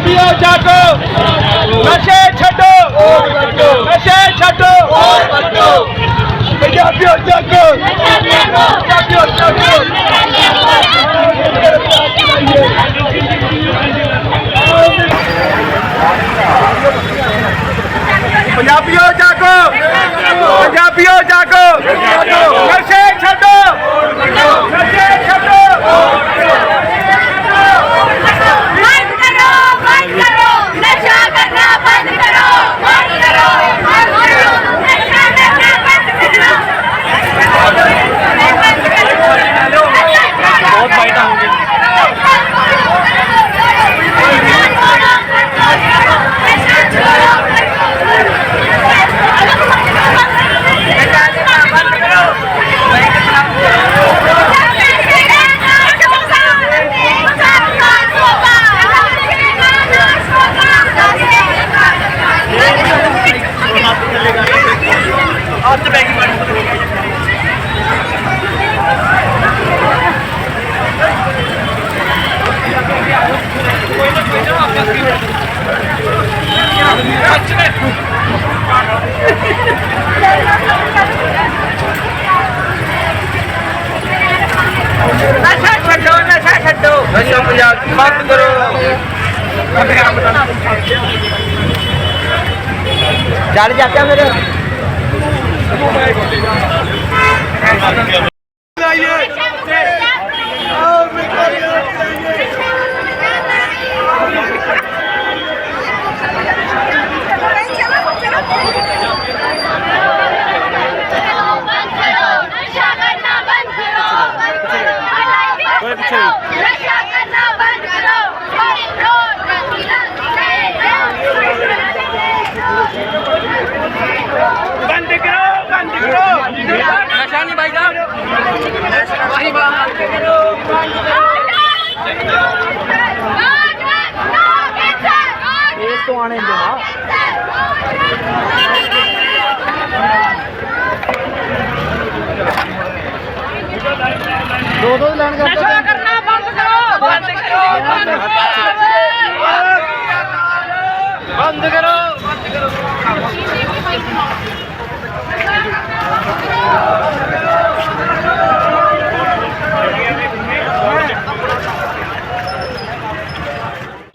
ਪੰਜਾਬੀਓ ਜਾਗੋ। ਨਸ਼ੇ ਛੱਡੋ। ਨਸ਼ੇ ਛੱਡੋ। ਪੰਜਾਬੀਓ ਜਾਗੋ। ਪੰਜਾਬੀਓ ਜਾਗੋ ਪੰਜਾਬੀਓ ਜਾਗੋ ਪੰਜਾਬੀਓ ਜਾਗੋ ਨਸ਼ੇ ਛੱਡੋ ਨਸ਼ੇ ਛੱਡੋ ਬੰਦ ਕਰੋ ਬੰਦ ਕਰੋ ਨਸ਼ਾ ਕਰਨਾ ਬੰਦ ਕਰੋ ਬੰਦ ਕਰੋ ਬੰਦ ਕਰੋ ਨਸ਼ਾ ਕਰਨਾ ਬੰਦ ਕਰੋ ਬਹੁਤ ਫਾਇਦਾ ਹੋ ਗਿਆ ਨਸ਼ਾ ਛੱਡੋ ਨਸ਼ਾ ਛੱਡੋ ਨਸ਼ਾ ਪੰਜਾਬ ਬੰਦ ਕਰੋ ਜਲ ਜਾਤਾ ਮੇਰੇ ਬੰਦ ਕਰੋ ਨਸ਼ਾ ਕਰਨਾ ਬੰਦ ਕਰੋ ਨਸ਼ਾ ਕਰਨਾ ਬੰਦ ਕਰੋ ਰੋਡ ਬੰਦ ਕਰੋ ਬੰਦ ਕਰੋ ਨਸ਼ਾ ਨਹੀਂ ਬਾਈਦਾ ਆਣੇ ਦੋ ਦੋ ਲੈਣ ਨਸ਼ਾ ਕਰਨਾ ਬੰਦ ਕਰੋ ਬੰਦ ਕਰੋ ਬੰਦ ਬੰਦ ਕਰੋ। ਬੰਦ ਕਰੋ।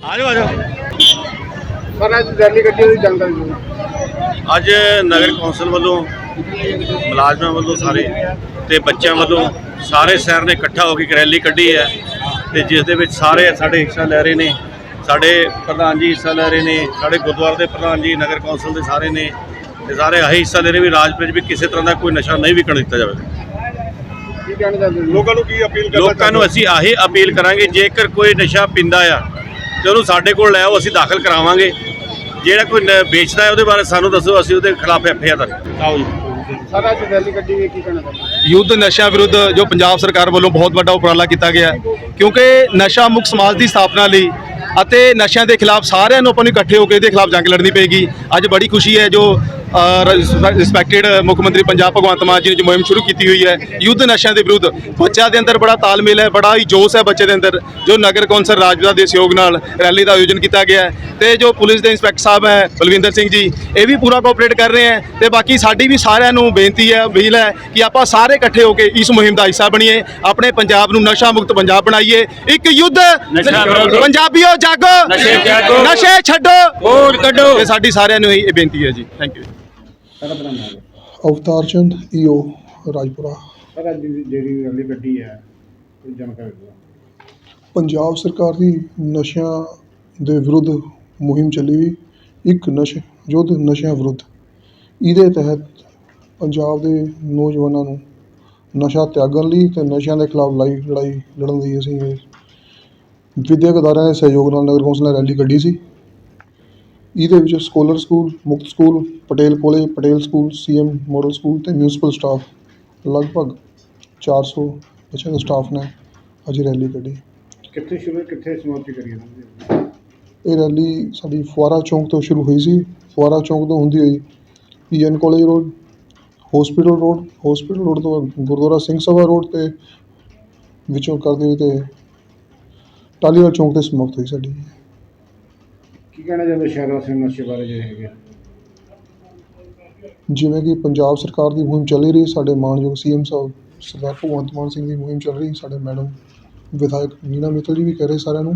ਆਜੋ ਆਜੋ। ਸਰ ਅੱਜ ਰੈਲੀ ਗੱਡੀ ਦੀ ਜਾਣਕਾਰੀ ਦਿਓ ਅੱਜ ਨਗਰ ਕੌਂਸਲ ਵੱਲੋਂ ਮੁਲਾਜ਼ਮਾਂ ਵੱਲੋਂ ਸਾਰੇ ਤੇ ਬੱਚਿਆਂ ਵੱਲੋਂ ਸਾਰੇ ਸ਼ਹਿਰ ਨੇ ਇਕੱਠਾ ਹੋ ਕੇ ਇੱਕ ਰੈਲੀ ਕੱਢੀ ਹੈ ਤੇ ਜਿਸ ਦੇ ਵਿੱਚ ਸਾਰੇ ਸਾਡੇ ਹਿੱਸਾ ਲੈ ਰਹੇ ਨੇ ਸਾਡੇ ਪ੍ਰਧਾਨ ਜੀ ਹਿੱਸਾ ਲੈ ਰਹੇ ਨੇ ਸਾਡੇ ਗੁਰਦੁਆਰੇ ਦੇ ਪ੍ਰਧਾਨ ਜੀ ਨਗਰ ਕੌਂਸਲ ਦੇ ਸਾਰੇ ਨੇ ਤੇ ਸਾਰੇ ਆਹੀ ਹਿੱਸਾ ਲੈ ਰਹੇ ਵੀ ਰਾਜਪੁਰ 'ਚ ਵੀ ਕਿਸੇ ਤਰ੍ਹਾਂ ਦਾ ਕੋਈ ਨਸ਼ਾ ਨਹੀਂ ਵਿਕਣ ਦਿੱਤਾ ਜਾਵੇ। ਲੋਕਾਂ ਨੂੰ ਕੀ ਅਪੀਲ ਲੋਕਾਂ ਨੂੰ ਅਸੀਂ ਆਹੀ ਅਪੀਲ ਕਰਾਂਗੇ ਜੇਕਰ ਕੋਈ ਨਸ਼ਾ ਪੀਂਦਾ ਆ ਤੇ ਉਹਨੂੰ ਸਾਡੇ ਕੋਲ ਲੈ ਆਓ ਅਸੀਂ ਦਾਖਲ ਕਰਾਵਾਂਗੇ। ਜਿਹੜਾ ਕੋਈ ਵੇਚਦਾ ਹੈ ਉਹਦੇ ਬਾਰੇ ਸਾਨੂੰ ਦੱਸੋ ਅਸੀਂ ਉਹਦੇ ਖਿਲਾਫ ਐਫ ਆਈ ਆਰ ਦਰਜ ਆਓ ਜੀ। ਸਰ ਅੱਜ ਰੈਲੀ ਗੱਡੀ ਦੀ ਕੀ ਕਹਿਣਾ ਹੋ? ਯੁੱਧ ਨਸ਼ਾ ਵਿਰੁੱਧ ਜੋ ਪੰਜਾਬ ਸਰਕਾਰ ਵੱਲੋਂ ਬਹੁਤ ਵੱਡਾ ਉਪਰਾਲਾ ਕੀਤਾ ਗਿਆ ਹੈ ਕਿਉਂਕਿ ਨਸ਼ਾ ਮੁਕਤ ਸਮਾਜ ਦੀ ਸਥਾਪਨਾ ਲਈ ਅਤੇ ਨਸ਼ਿਆਂ ਦੇ ਖਿਲਾਫ ਸਾਰਿਆਂ ਨੂੰ ਆਪਾਂ ਨੂੰ ਇਕੱਠੇ ਹੋ ਕੇ ਇਹਦੇ ਖਿਲਾਫ ਜੰਗ ਲੜਨੀ ਪਏਗੀ। ਅੱਜ ਬੜੀ ਖੁਸ਼ੀ ਹੈ ਜੋ ਰਿਸਪੈਕਟਡ ਮੁੱਖ ਮੰਤਰੀ ਪੰਜਾਬ ਭਗਵੰਤ ਮਾਨ ਜੀ ਨੇ ਜੋ ਮੁਹਿੰਮ ਸ਼ੁਰੂ ਕੀਤੀ ਹੋਈ ਹੈ ਯੁੱਧ ਨਸ਼ਿਆਂ ਦੇ ਵਿਰੁੱਧ ਬੱਚਿਆਂ ਦੇ ਅੰਦਰ ਬੜਾ ਤਾਲਮੇਲ ਹੈ ਬੜਾ ਹੀ ਜੋਸ਼ ਹੈ ਬੱਚੇ ਦੇ ਅੰਦਰ ਜੋ ਨਗਰ ਕੌਂਸਲ ਰਾਜਪੁਰਾ ਦੇ ਸਹਿਯੋਗ ਨਾਲ ਰੈਲੀ ਦਾ ਆਯੋਜਨ ਕੀਤਾ ਗਿਆ ਹੈ ਤੇ ਜੋ ਪੁਲਿਸ ਦੇ ਇੰਸਪੈਕਟਰ ਸਾਹਿਬ ਹੈ ਬਲਵਿੰਦਰ ਸਿੰਘ ਜੀ ਇਹ ਵੀ ਪੂਰਾ ਕੋਆਪਰੇਟ ਕਰ ਰਹੇ ਹੈ ਤੇ ਬਾਕੀ ਸਾਡੀ ਵੀ ਸਾਰਿਆਂ ਨੂੰ ਬੇਨਤੀ ਹੈ ਅਪੀਲ ਹੈ ਕਿ ਆਪਾਂ ਸਾਰੇ ਇਕੱਠੇ ਹੋ ਕੇ ਇਸ ਮੁਹਿੰਮ ਦਾ ਹਿੱਸਾ ਬਣੀਏ ਆਪਣੇ ਪੰਜਾਬ ਨੂੰ ਨਸ਼ਾ ਮੁਕਤ ਪੰਜਾਬ ਬਣਾਈਏ ਇੱਕ ਯੁੱਧ। ਪੰਜਾਬੀਓ ਜਾਗੋ ਨਸ਼ੇ ਛੱਡੋ ਵੋਟ ਕੱਢੋ। ਇਹ ਸਾਡੀ ਸਾਰਿਆਂ ਨੂੰ ਇਹ ਬੇਨਤੀ ਹੈ ਜੀ thank you Avtar Chand EO Rajpura. Sir ਅੱਜ ਦੀ ਜਿਹੜੀ ਰੈਲੀ ਗੱਡੀ ਹੈ ਕੋਈ ਜਾਣਕਾਰੀ ਦਿਓ। ਪੰਜਾਬ ਸਰਕਾਰ ਦੀ ਨਸ਼ਿਆਂ ਦੇ ਵਿਰੁੱਧ ਮੁਹਿੰਮ ਚੱਲੀ ਹੋਈ ਇੱਕ ਨਸ਼ੇ ਯੁੱਧ ਨਸ਼ਿਆਂ ਵਿਰੁੱਧ। ਇਹਦੇ ਤਹਿਤ ਪੰਜਾਬ ਦੇ ਨੌਜਵਾਨਾਂ ਨੂੰ ਨਸ਼ਾ ਤਿਆਗਣ ਲਈ ਤੇ ਨਸ਼ਿਆਂ ਦੇ ਖਿਲਾਫ ਲੜਾਈ ਲੜਾਈ ਲੜਨ ਲਈ ਅਸੀਂ ਇਹ ਵਿਦਿਅਕ ਅਦਾਰਿਆਂ ਦੇ ਸਹਿਯੋਗ ਨਾਲ ਨਗਰ ਕੌਂਸਲ ਨੇ ਰੈਲੀ ਕੱਢੀ ਸੀ। ਇਹਦੇ ਵਿੱਚ scholar school Mukat school Patel college Patel school CM model school ਤੇ ਮਿਊਨਿਸਪਲ ਸਟਾਫ ਲਗਭਗ 400 ਬੱਚਿਆਂ ਦੇ ਸਟਾਫ ਨੇ ਅੱਜ ਰੈਲੀ ਕੱਢੀ। ਕਿੱਥੇ ਸ਼ੁਰੂ ਕਿੱਥੇ ਸਮਾਪਤੀ ਕਰੀ ਇਹ ਰੈਲੀ ਸਾਡੀ ਫੁਆਰਾ ਚੌਂਕ ਤੋਂ ਸ਼ੁਰੂ ਹੋਈ ਸੀ। ਫੁਆਰਾ ਚੌਂਕ ਤੋਂ ਹੁੰਦੀ ਹੋਈ PN college road hospital road hospital road ਤੋਂ ਗੁਰਦੁਆਰਾ ਸਿੰਘ ਸਭਾ ਰੋਡ ਤੇ ਵਿੱਚੋਂ ਕਰਦੇ ਹੋਏ ਤੇ ਟਾਲੀਵਾਲ ਚੌਂਕ ਤੇ ਸਮਾਪਤ ਹੋਈ ਸਾਡੀ। ਕੀ ਕਹਿਣਾ ਚਾਹੁੰਦੇ ਸ਼ਹਿਰ ਵਾਸੀਆਂ ਨਸ਼ੇ ਬਾਰੇ ਜਿਹੜੇ ਹੈਗੇ ਜਿਵੇਂ ਕਿ ਪੰਜਾਬ ਸਰਕਾਰ ਦੀ ਮੁਹਿੰਮ ਚੱਲ ਰਹੀ, ਸਾਡੇ ਮਾਨਯੋਗ ਸੀਐਮ ਸਾਹਿਬ ਸਰਦਾਰ ਭਗਵੰਤ ਮਾਨ ਸਿੰਘ ਦੀ ਮੁਹਿੰਮ ਚੱਲ ਰਹੀ, ਸਾਡੇ ਮੈਡਮ ਵਿਧਾਇਕ ਨੀਨਾ ਮਿੱਤਲ ਜੀ ਵੀ ਕਹਿ ਰਹੇ ਸਾਰਿਆਂ ਨੂੰ,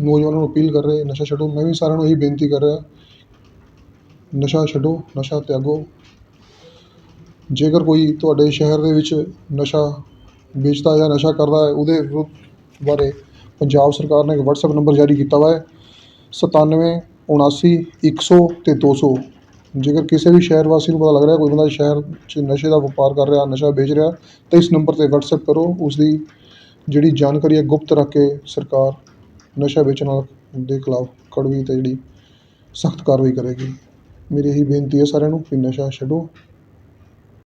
ਨੌਜਵਾਨਾਂ ਨੂੰ ਅਪੀਲ ਕਰ ਰਹੇ, ਨਸ਼ਾ ਛੱਡੋ, ਮੈਂ ਵੀ ਸਾਰਿਆਂ ਨੂੰ ਇਹੀ ਬੇਨਤੀ ਕਰ ਰਿਹਾ, ਨਸ਼ਾ ਛੱਡੋ, ਨਸ਼ਾ ਤਿਆਗੋ। ਜੇਕਰ ਕੋਈ ਤੁਹਾਡੇ ਸ਼ਹਿਰ ਦੇ ਵਿੱਚ ਨਸ਼ਾ ਵੇਚਦਾ ਜਾਂ ਨਸ਼ਾ ਕਰਦਾ ਹੈ, ਉਹਦੇ ਵਿਰੁੱਧ ਬਾਰੇ ਪੰਜਾਬ ਸਰਕਾਰ ਨੇ ਇੱਕ WhatsApp ਨੰਬਰ ਜਾਰੀ ਕੀਤਾ ਹੋਇਆ ਹੈ। ਸਤਾਨਵੇਂ, ਉਣਾਸੀ, ਇੱਕ ਸੌ ਅਤੇ ਦੋ ਸੌ। ਜੇਕਰ ਕਿਸੇ ਵੀ ਸ਼ਹਿਰ ਵਾਸੀ ਨੂੰ ਪਤਾ ਲੱਗ ਰਿਹਾ ਕੋਈ ਬੰਦਾ ਸ਼ਹਿਰ 'ਚ ਨਸ਼ੇ ਦਾ ਵਪਾਰ ਕਰ ਰਿਹਾ, ਨਸ਼ਾ ਵੇਚ ਰਿਹਾ, ਤਾਂ ਇਸ ਨੰਬਰ 'ਤੇ WhatsApp ਕਰੋ। ਉਸ ਦੀ ਜਿਹੜੀ ਜਾਣਕਾਰੀ ਹੈ, ਗੁਪਤ ਰੱਖ ਕੇ ਸਰਕਾਰ ਨਸ਼ਾ ਵੇਚਣ ਵਾਲੇ ਦੇ ਖਿਲਾਫ ਕੜਵੀ ਅਤੇ ਜਿਹੜੀ ਸਖਤ ਕਾਰਵਾਈ ਕਰੇਗੀ। ਮੇਰੀ ਇਹੀ ਬੇਨਤੀ ਹੈ ਸਾਰਿਆਂ ਨੂੰ ਕਿ ਨਸ਼ਾ ਛੱਡੋ।